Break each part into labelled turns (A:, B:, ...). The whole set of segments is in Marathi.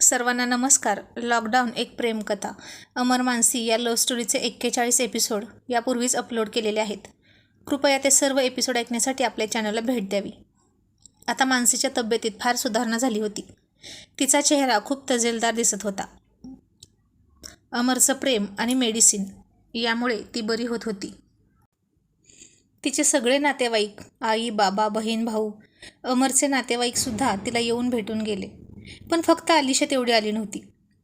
A: सर्वांना नमस्कार. लॉकडाऊन एक प्रेमकथा. अमर मानसी या लव्ह स्टोरीचे एक्केचाळीस एपिसोड यापूर्वीच अपलोड केलेले आहेत. कृपया ते सर्व एपिसोड ऐकण्यासाठी आपल्या चॅनलला भेट द्यावी. आता मानसीच्या तब्येतीत फार सुधारणा झाली होती. तिचा चेहरा खूप तजेलदार दिसत होता. अमरचं प्रेम आणि मेडिसिन यामुळे ती बरी होत होती. तिचे सगळे नातेवाईक आई बाबा बहीण भाऊ अमरचे नातेवाईकसुद्धा तिला येऊन भेटून गेले. पण फक्त आलिशा तेवढी आली नव्हती.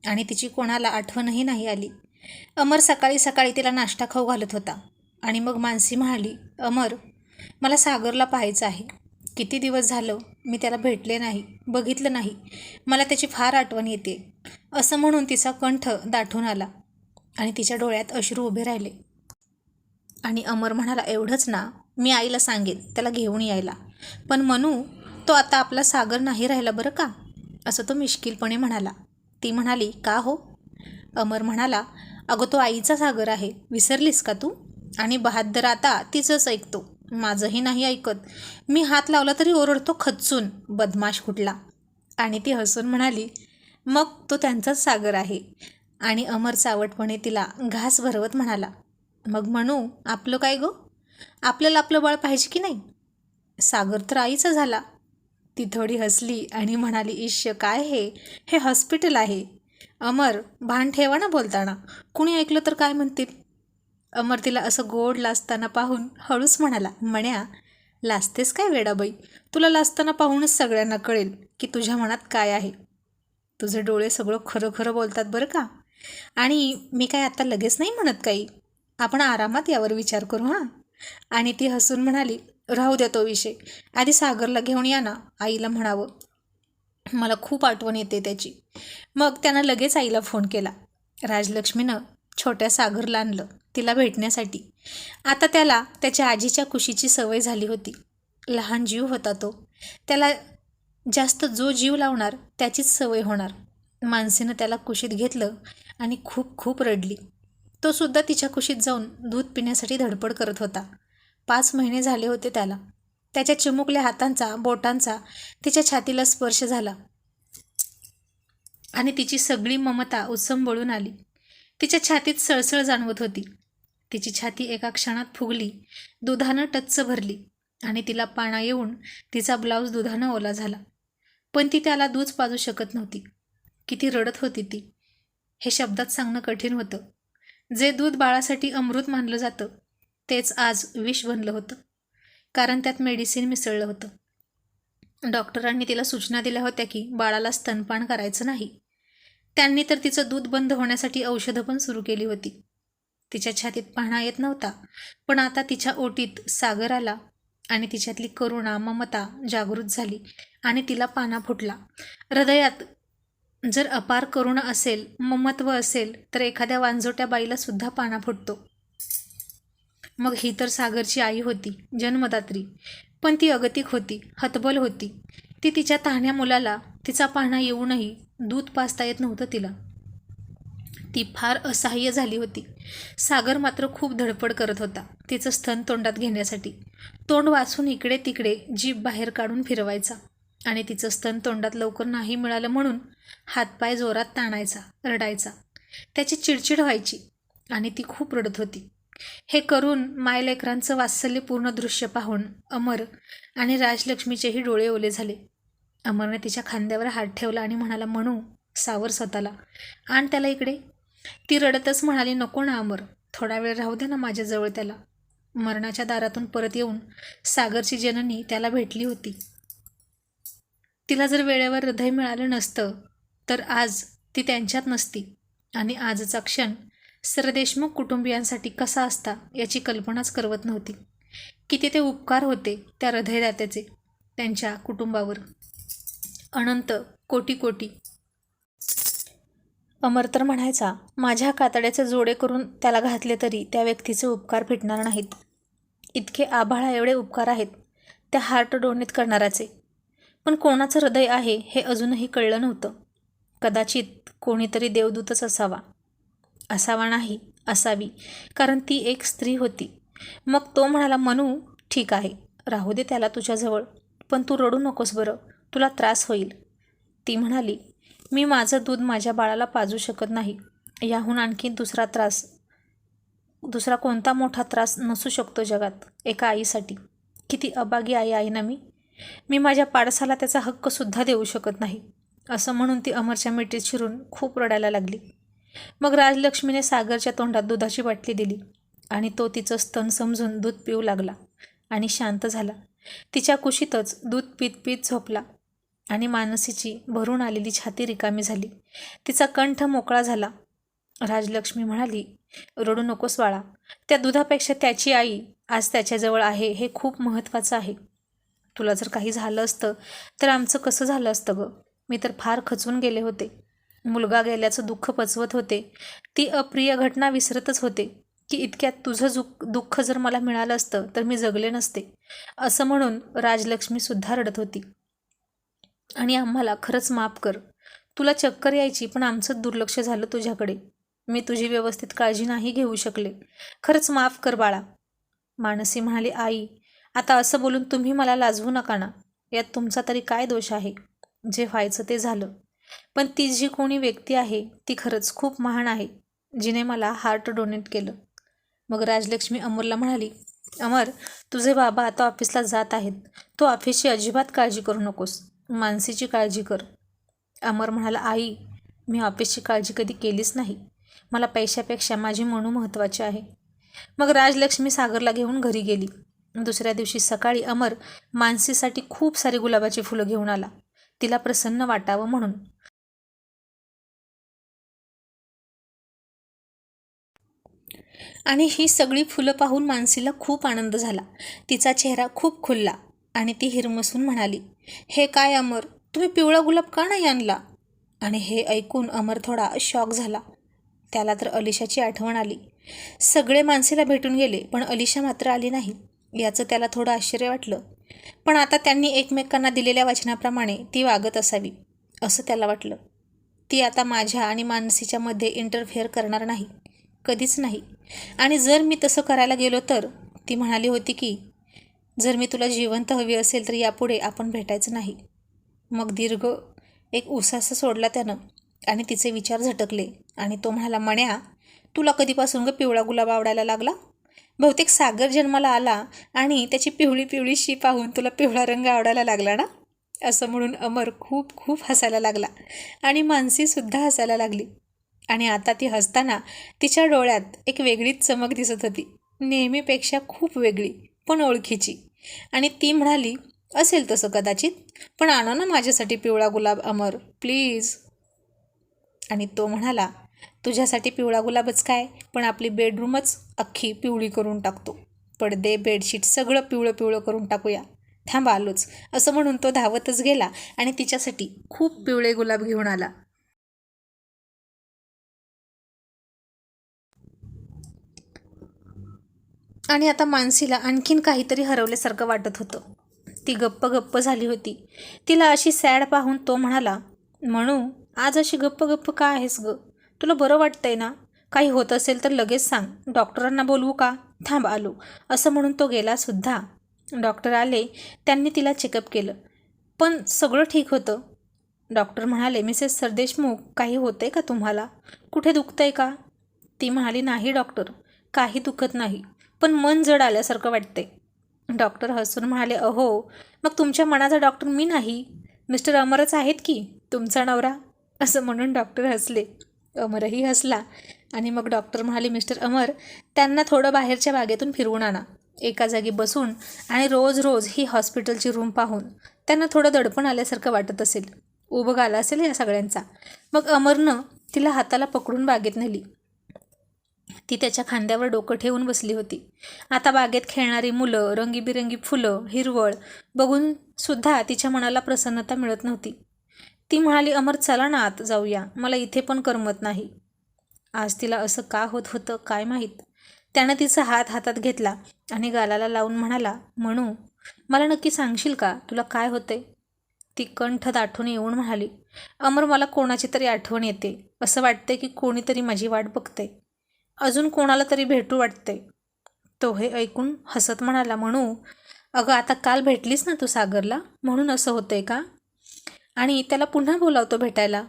A: आणि तिची कोणाला आठवणही नाही आली. अमर सकाळी सकाळी तिला नाश्ता खाऊ घालत होता. आणि मग मानसी म्हणाली अमर मला सागरला पाहायचं आहे. किती दिवस झालं मी त्याला भेटले नाही बघितलं नाही. मला त्याची फार आठवण येते. असं म्हणून तिचा कंठ दाठून आला आणि तिच्या डोळ्यात अश्रू उभे राहिले. आणि अमर म्हणाला एवढंच ना मी आईला सांगेन त्याला घेऊन यायला. पण म्हणू तो आता आपला सागर नाही राहिला बरं का? असं तो मिश्किलपणे म्हणाला. ती म्हणाली का हो? अमर म्हणाला अगं तो आईचा सागर आहे. विसरलीस का तू? आणि बहाद्दर आता तिचंच ऐकतो. माझंही नाही ऐकत. मी हात लावला तरी ओरडतो खचून. बदमाश कुठला? आणि ती हसून म्हणाली मग तो त्यांचाच सागर आहे. आणि अमर चावटपणे तिला घास भरवत म्हणाला मग म्हणू आपलं काय गो? आपल्याला आपलं बाळ पाहिजे की नाही? सागर तर आईचा झाला. ती थोडी हसली आणि म्हणाली इश्य काय हे? हे हॉस्पिटल आहे. अमर भान ठेवा ना बोलताना. कुणी ऐकलं तर काय म्हणतील? अमर तिला असं गोड लाजताना पाहून हळूच म्हणाला म्हण्या लाजतेस काय वेडाबाई? तुला लाजताना पाहूनच सगळ्यांना कळेल की तुझ्या मनात काय आहे. तुझे डोळे सगळं खरं खरं बोलतात बरं का? आणि मी काय आता लगेच नाही म्हणत काही? आपण आरामात यावर विचार करू हां? आणि ती हसून म्हणाली राहू द्या तो विषय. आधी सागरला घेऊन या ना आईला म्हणावं. मला खूप आठवण येते त्याची. मग त्यानं लगेच आईला फोन केला. राजलक्ष्मीनं छोट्या सागरला आणलं तिला भेटण्यासाठी. आता त्याला त्याच्या आजीच्या कुशीची सवय झाली होती. लहान जीव होता तो. त्याला जास्त जो जीव लावणार त्याचीच सवय होणार. मानसीनं त्याला कुशीत घेतलं आणि खूप खूप रडली. तो सुद्धा तिच्या कुशीत जाऊन दूध पिण्यासाठी धडपड करत होता. पाच महिने झाले होते त्याला. त्याच्या चिमुकल्या हातांचा बोटांचा तिच्या छातीला स्पर्श झाला. आणि तिची सगळी ममता उत्संबळून आली. तिच्या छातीत सळसळ जाणवत होती. तिची छाती एका क्षणात फुगली दुधानं टच्च भरली आणि तिला पाणा येऊन तिचा ब्लाऊज दुधानं ओला झाला. पण ती त्याला दूध पाजू शकत नव्हती. किती रडत होती ती. हे शब्दात सांगणं कठीण होतं. जे दूध बाळासाठी अमृत मानलं जातं तेच आज विष बनलं होतं. कारण त्यात मेडिसिन मिसळलं होतं. डॉक्टरांनी तिला सूचना दिल्या होत्या की बाळाला स्तनपान करायचं नाही. त्यांनी तर तिचं दूध बंद होण्यासाठी औषधं पण सुरू केली होती. तिच्या छातीत पाहणा येत नव्हता पण आता तिच्या ओटीत सागर आला आणि तिच्यातली करुणा ममता जागृत झाली आणि तिला पाना फुटला. हृदयात जर अपार करुणा असेल ममत्व असेल तर एखाद्या वांजोट्या बाईला सुद्धा पाना फुटतो. मग ही तर सागरची आई होती जन्मदात्री. पण ती अगतिक होती हतबल होती. ती तिच्या तहाण्या मुलाला तिचा पाहणा येऊनही दूध पाजता येत नव्हतं तिला. ती फार असहाय्य झाली होती. सागर मात्र खूप धडपड करत होता तिचं स्तन तोंडात घेण्यासाठी. तोंड वाचून इकडे तिकडे जीभ बाहेर काढून फिरवायचा आणि तिचं स्तन तोंडात लवकर नाही मिळालं म्हणून हातपाय जोरात ताणायचा रडायचा. त्याची चिडचिड व्हायची आणि ती खूप रडत होती. हे करून मायलेकरांचं वात्सल्यपूर्ण दृश्य पाहून अमर आणि राजलक्ष्मीचेही डोळे ओले झाले. अमरने तिच्या खांद्यावर हात ठेवला आणि म्हणाला म्हणू सावर स्वतःला. आण त्याला इकडे. ती रडतच म्हणाली नको ना अमर. थोडा वेळ राहू दे ना माझ्याजवळ त्याला. मरणाच्या दारातून परत येऊन सागरची जननी त्याला भेटली होती. तिला जर वेळेवर हृदय मिळालं नसतं तर आज ती त्यांच्यात नसती आणि आजचा क्षण सरदेशमुख कुटुंबियांसाठी कसा असता याची कल्पनाच करवत नव्हती. किती ते उपकार होते त्या हृदयदात्याचे त्यांच्या कुटुंबावर. अनंत कोटी कोटी. अमर तर म्हणायचा माझ्या कातड्याचे जोडे करून त्याला घातले तरी त्या व्यक्तीचे उपकार फिटणार नाहीत. इतके आभाळा एवढे उपकार आहेत त्या हार्ट डोनेट करणाराचे पण कोणाचं हृदय आहे हे अजूनही कळलं नव्हतं. कदाचित कोणीतरी देवदूतच असावा. असावा नाही असावी. कारण ती एक स्त्री होती. मग तो म्हणाला मनू ठीक आहे. राहू दे त्याला तुझ्याजवळ. पण तू रडू नकोस बरं. तुला त्रास होईल. ती म्हणाली मी माझं दूध माझ्या बाळाला पाजू शकत नाही. याहून आणखी दुसरा त्रास दुसरा कोणता मोठा त्रास नसू शकतो जगात एका आईसाठी. किती अबागी आई आहे ना मी. मी माझ्या पाडसाला त्याचा हक्कसुद्धा देऊ शकत नाही. असं म्हणून ती अमरच्या मिठीत शिरून खूप रडायला लागली. मग राजलक्ष्मीने सागरच्या तोंडात दुधाची बाटली दिली आणि तो तिचं स्तन समजून दूध पिऊ लागला आणि शांत झाला. तिच्या कुशीतच दूध पीत पीत झोपला आणि मानसीची भरून आलेली छाती रिकामी झाली. तिचा कंठ मोकळा झाला. राजलक्ष्मी म्हणाली रडू नकोस बाळा. त्या दुधापेक्षा त्याची आई आज त्याच्याजवळ आहे हे खूप महत्त्वाचं आहे. तुला जर काही झालं असतं तर आमचं कसं झालं असतं गं? मी तर फार खचून गेले होते. मुलगा गेल्याचं दुःख पचवत होते. ती अप्रिय घटना विसरतच होते की इतक्यात तुझं जुक दुःख जर मला मिळालं असतं तर मी जगले नसते. असं म्हणून राजलक्ष्मीसुद्धा रडत होती. आणि आम्हाला खरंच माफ कर. तुला चक्कर यायची पण आमचं दुर्लक्ष झालं तुझ्याकडे. मी तुझी व्यवस्थित काळजी नाही घेऊ शकले. खरंच माफ कर बाळा मानसी म्हणाली आई आता असं बोलून तुम्ही मला लाजवू नका ना. यात तुमचा तरी काय दोष आहे? जे व्हायचं ते झालं. पण ती जी कोणी व्यक्ती आहे ती खरंच खूप महान आहे जिने मला हार्ट डोनेट केलं. मग राजलक्ष्मी अमरला म्हणाली अमर तुझे बाबा आता ऑफिसला जात आहेत. तू ऑफिसची अजिबात काळजी करू नकोस. मानसीची काळजी कर. अमर म्हणाला आई मी ऑफिसची काळजी कधी केलीच नाही. मला पैशापेक्षा माझी मनू महत्त्वाची आहे. मग राजलक्ष्मी सागरला घेऊन घरी गेली. दुसऱ्या दिवशी सकाळी अमर मानसीसाठी खूप सारी गुलाबाची फुलं घेऊन आला. तिला प्रसन्न वाटावं म्हणून. आणि ही सगळी फुलं पाहून मानसीला खूप आनंद झाला. तिचा चेहरा खूप खुलला आणि ती हिरमसून म्हणाली हे काय अमर तुम्ही पिवळा गुलाब का नाही आणला? आणि हे ऐकून अमर थोडा शॉक झाला. त्याला तर अलिशाची आठवण आली. सगळे मानसीला भेटून गेले पण अलिशा मात्र आली नाही याचं त्याला थोडं आश्चर्य वाटलं. पण आता त्यांनी एकमेकांना दिलेल्या वचनाप्रमाणे ती वागत असावी असं त्याला वाटलं. ती आता माझ्या आणि मानसीच्या मध्ये इंटरफेअर करणार नाही. कधीच नाही. आणि जर मी तसं करायला गेलो तर ती म्हणाली होती की जर मी तुला जिवंत हवी असेल तर यापुढे आपण भेटायचं नाही. मग दीर्घ एक उसासा सोडला त्यानं आणि तिचे विचार झटकले आणि तो म्हणाला मण्या तुला कधीपासून ग पिवळा गुलाब आवडायला लागला? बहुतेक सागर जन्माला आला आणि त्याची पिवळी पिवळी शी पाहून तुला पिवळा रंग आवडायला लागला ना? असं म्हणून अमर खूप खूप हसायला लागला आणि मानसीसुद्धा हसायला लागली. आणि आता ती हसताना तिच्या डोळ्यात एक वेगळीच चमक दिसत होती. नेहमीपेक्षा खूप वेगळी पण ओळखीची. आणि ती म्हणाली असेल तसं कदाचित पण आणा ना माझ्यासाठी पिवळा गुलाब अमर प्लीज. आणि तो म्हणाला तुझ्यासाठी पिवळा गुलाबच काय पण आपली बेडरूमच अख्खी पिवळी करून टाकतो. पडदे बेडशीट सगळं पिवळं पिवळं करून टाकूया. थांब आलोच. असं म्हणून तो धावतच गेला आणि तिच्यासाठी खूप पिवळे गुलाब घेऊन आला. आणि आता मानसीला आणखीन काहीतरी हरवल्यासारखं वाटत होतं. ती गप्प गप्प झाली होती. तिला अशी सॅड पाहून तो म्हणाला म्हणू आज अशी गप्प गप्प का आहेस ग? तुला बरं वाटतंय ना? काही होत असेल तर लगेच सांग. डॉक्टरांना बोलवू का? थांब आलो. असं म्हणून तो गेला सुद्धा. डॉक्टर आले त्यांनी तिला चेकअप केलं. पण सगळं ठीक होतं. डॉक्टर म्हणाले मिसेस सरदेशमुख काही होतंय का तुम्हाला? कुठे दुखतंय का? ती म्हणाली नाही डॉक्टर काही दुखत नाही. पण मन जड आल्यासारखं वाटते डॉक्टर हसून म्हणाले अहो मग तुमच्या मनाचा डॉक्टर मी नाही? मिस्टर अमरच आहेत की? तुमचा नवरा? असं म्हणून डॉक्टर हसले. अमरही हसला आणि मग डॉक्टर म्हणाले मिस्टर अमर त्यांना थोडं बाहेरच्या बागेतून फिरवून आणा. एका जागी बसून आणि रोज रोज ही हॉस्पिटलची रूम पाहून त्यांना थोडं दडपण आल्यासारखं वाटत असेल. उभं आला असेल या सगळ्यांचा. मग अमरनं तिला हाताला पकडून बागेत नेली. ती त्याच्या खांद्यावर डोकं ठेवून बसली होती. आता बागेत खेळणारी मुलं रंगीबिरंगी फुलं हिरवळ बघून सुद्धा तिच्या मनाला प्रसन्नता मिळत नव्हती. ती म्हणाली अमर चला ना आत जाऊया. मला इथे पण करमत नाही. आज तिला असं का होत होतं काय माहीत? त्यानं तिचा हात हातात घेतला आणि गालाला लावून म्हणाला म्हणू मला नक्की सांगशील का? तुला काय होते ती कंठ दाठून येऊन म्हणाली अमर मला कोणाची तरी आठवण येते. असं वाटते की कोणीतरी माझी वाट बघते अजून कोणाला तरी भेटू वाटते तो हे ऐकून हसत म्हणाला म्हणू अगं आता काल भेटलीस ना तू सागरला? म्हणून असं होतंय का? आणि त्याला पुन्हा बोलावतो भेटायला.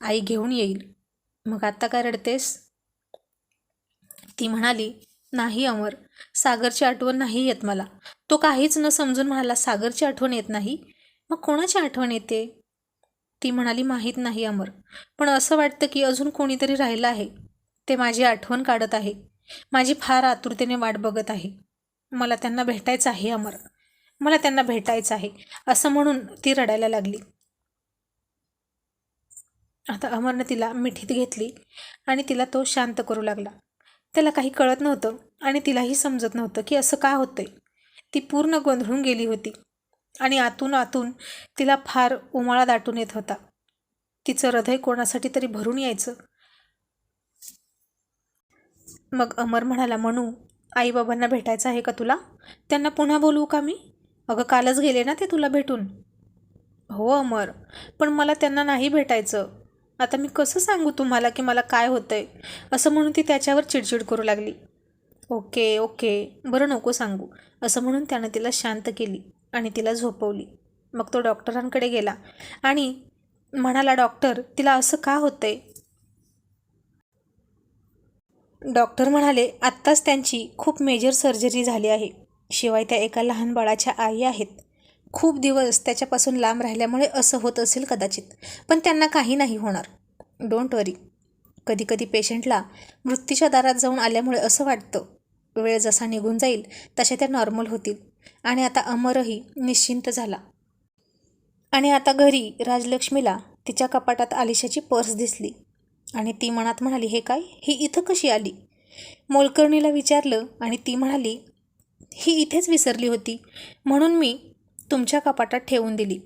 A: आई घेऊन येईल. मग आत्ता काय रडतेस? ती म्हणाली नाही अमर सागरची आठवण नाही येत मला. तो काहीच न समजून म्हणाला सागरची आठवण येत नाही? मग कोणाची आठवण येते? ती म्हणाली माहीत नाही अमर. पण असं वाटतं की अजून कोणीतरी राहिलं आहे. ते माझी आठवण काढत आहे. माझी फार आतुरतेने वाट बघत आहे. मला त्यांना भेटायचं आहे अमर. मला त्यांना भेटायचं आहे असं म्हणून ती रडायला लागली. आता अमरनं तिला मिठीत घेतली आणि तिला तो शांत करू लागला. त्याला काही कळत नव्हतं आणि तिलाही समजत नव्हतं की असं का होतंय. ती पूर्ण गोंधळून गेली होती आणि आतून आतून तिला फार उमाळा दाटून येत होता. तिचं हृदय कोणासाठी तरी भरून यायचं. मग अमर म्हणाला म्हणू आईबाबांना भेटायचं आहे का तुला? त्यांना पुन्हा बोलवू का मी? अगं कालच गेले ना ते तुला भेटून. हो अमर पण मला त्यांना नाही भेटायचं. आता मी कसं सांगू तुम्हाला की मला काय होतंय? असं म्हणून ती त्याच्यावर चिडचिड करू लागली. ओके ओके बरं नको सांगू असं म्हणून त्यानं तिला शांत केली आणि तिला झोपवली. मग तो डॉक्टरांकडे गेला आणि म्हणाला डॉक्टर तिला असं का होतंय? डॉक्टर म्हणाले आत्ताच त्यांची खूप मेजर सर्जरी झाली आहे. शिवाय त्या एका लहान बाळाच्या आई आहेत. खूप दिवस त्याच्यापासून लांब राहिल्यामुळे असं होत असेल कदाचित पण त्यांना काही नाही होणार. डोंट वरी कधीकधी पेशंटला मृत्यूच्या दारात जाऊन आल्यामुळे असं वाटतं वेळ जसा निघून जाईल तशा त्या नॉर्मल होतील. आणि आता अमरही निश्चिंत झाला. आणि आता घरी राजलक्ष्मीला तिच्या कपाटात आलिशाची पर्स दिसली. आणि ती मनात म्हणाली हे काय? ही इथं कशी आली? मोलकर्णीला विचारलं आणि ती म्हणाली ही इथेच विसरली होती. म्हणून मी तुमच्या कपाटात ठेवून दिली.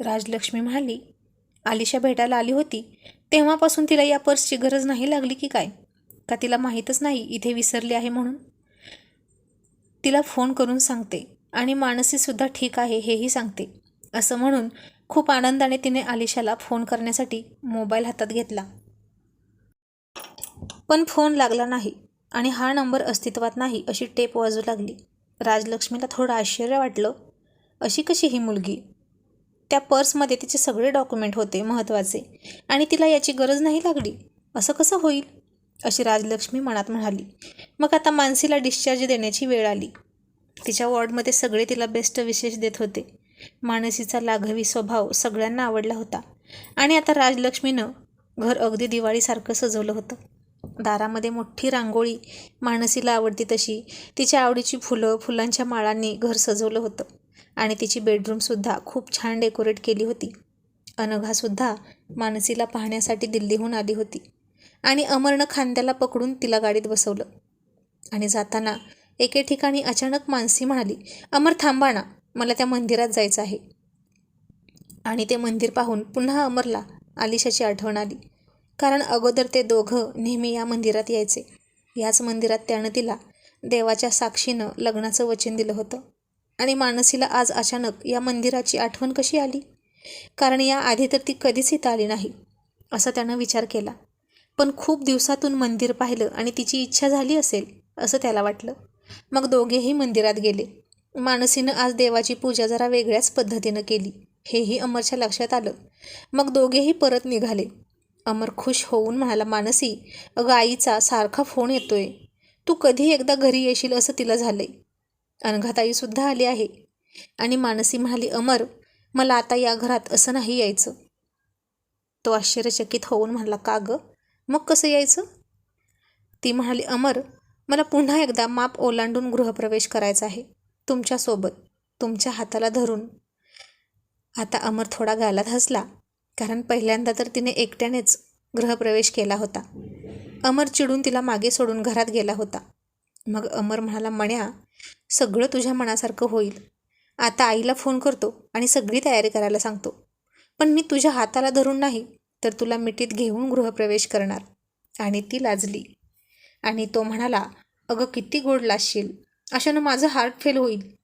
A: राजलक्ष्मी म्हणाली आलिशा भेटायला आली होती. तेव्हापासून तिला या पर्सची गरज नाही लागली की काय? का तिला माहीतच नाही इथे विसरली आहे म्हणून? तिला फोन करून सांगते आणि मानसीसुद्धा ठीक आहे हेही सांगते. असं म्हणून खूप आनंदाने तिने आलिशाला फोन करण्यासाठी मोबाईल हातात घेतला. पण फोन लागला नाही आणि हा नंबर अस्तित्वात नाही अशी टेप वाजू लागली. राजलक्ष्मीला थोडं आश्चर्य वाटलं. अशी कशी ही मुलगी? त्या पर्समध्ये तिचे सगळे डॉक्युमेंट होते महत्त्वाचे आणि तिला याची गरज नाही लागली. असं कसं होईल? अशी राजलक्ष्मी मनात म्हणाली. मग आता मानसीला डिस्चार्ज देण्याची वेळ आली. तिच्या वॉर्डमध्ये सगळे तिला बेस्ट विशेष देत होते. मानसीचा लाघवी स्वभाव सगळ्यांना आवडला होता. आणि आता राजलक्ष्मीनं घर अगदी दिवाळीसारखं सजवलं होतं. दारामध्ये मोठी रांगोळी मानसीला आवडती तशी तिच्या आवडीची फुलं फुलांच्या माळांनी घर सजवलं होतं. आणि तिची बेडरूमसुद्धा खूप छान डेकोरेट केली होती. अनघासुद्धा मानसीला पाहण्यासाठी दिल्लीहून आली होती. आणि अमरनं खांद्याला पकडून तिला गाडीत बसवलं. आणि जाताना एके ठिकाणी अचानक मानसी म्हणाली अमर थांबा ना मला त्या मंदिरात जायचं आहे. आणि ते मंदिर पाहून पुन्हा अमरला आलिशाची आठवण आली. कारण अगोदर ते दोघं नेहमी या मंदिरात यायचे. याच मंदिरात त्यानं तिला देवाच्या साक्षीनं लग्नाचं वचन दिलं होतं. आणि मानसीला आज अचानक या मंदिराची आठवण कशी आली? कारण या आधी तर ती कधीच इथं आली नाही असा त्यानं विचार केला. पण खूप दिवसातून मंदिर पाहिलं आणि तिची इच्छा झाली असेल असं त्याला वाटलं. मग दोघेही मंदिरात गेले. मानसीनं आज देवाची पूजा जरा वेगळ्याच पद्धतीनं केली हेही अमरच्या लक्षात आलं. मग दोघेही परत निघाले. अमर खुश होऊन म्हणाला मानसी अगं आईचा सारखा फोन येतोय. तू कधी एकदा घरी येशील असं तिला झालंय. अनघाताईसुद्धा आली आहे. आणि मानसी म्हणाली अमर मला आता या घरात असं नाही यायचं. तो आश्चर्यचकित होऊन म्हणाला का गं? मग कसं यायचं? ती म्हणाली अमर मला पुन्हा एकदा माप ओलांडून गृहप्रवेश करायचा आहे तुमच्यासोबत तुमच्या हाताला धरून. आता अमर थोडा गालात हसला. कारण पहिल्यांदा तर तिने एकट्यानेच गृहप्रवेश केला होता. अमर चिडून तिला मागे सोडून घरात गेला होता. मग अमर म्हणाला मण्या सगळं तुझ्या मनासारखं होईल. आता आईला फोन करतो आणि सगळी तयारी करायला सांगतो. पण मी तुझ्या हाताला धरून नाही तर तुला मिठीत घेऊन गृहप्रवेश करणार. आणि ती लाजली. आणि तो म्हणाला अगं किती गोड लाजशील. अशानं माझं हार्ट फेल होईल.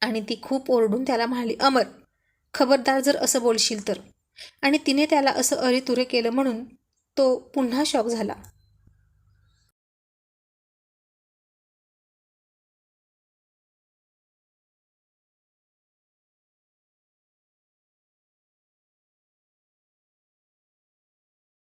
A: आणि ती खूप ओरडून त्याला म्हणाली अमर खबरदार जर असं बोलशील तर. आणि तिने त्याला असं अरेतुरे केलं म्हणून तो पुन्हा शॉक झाला.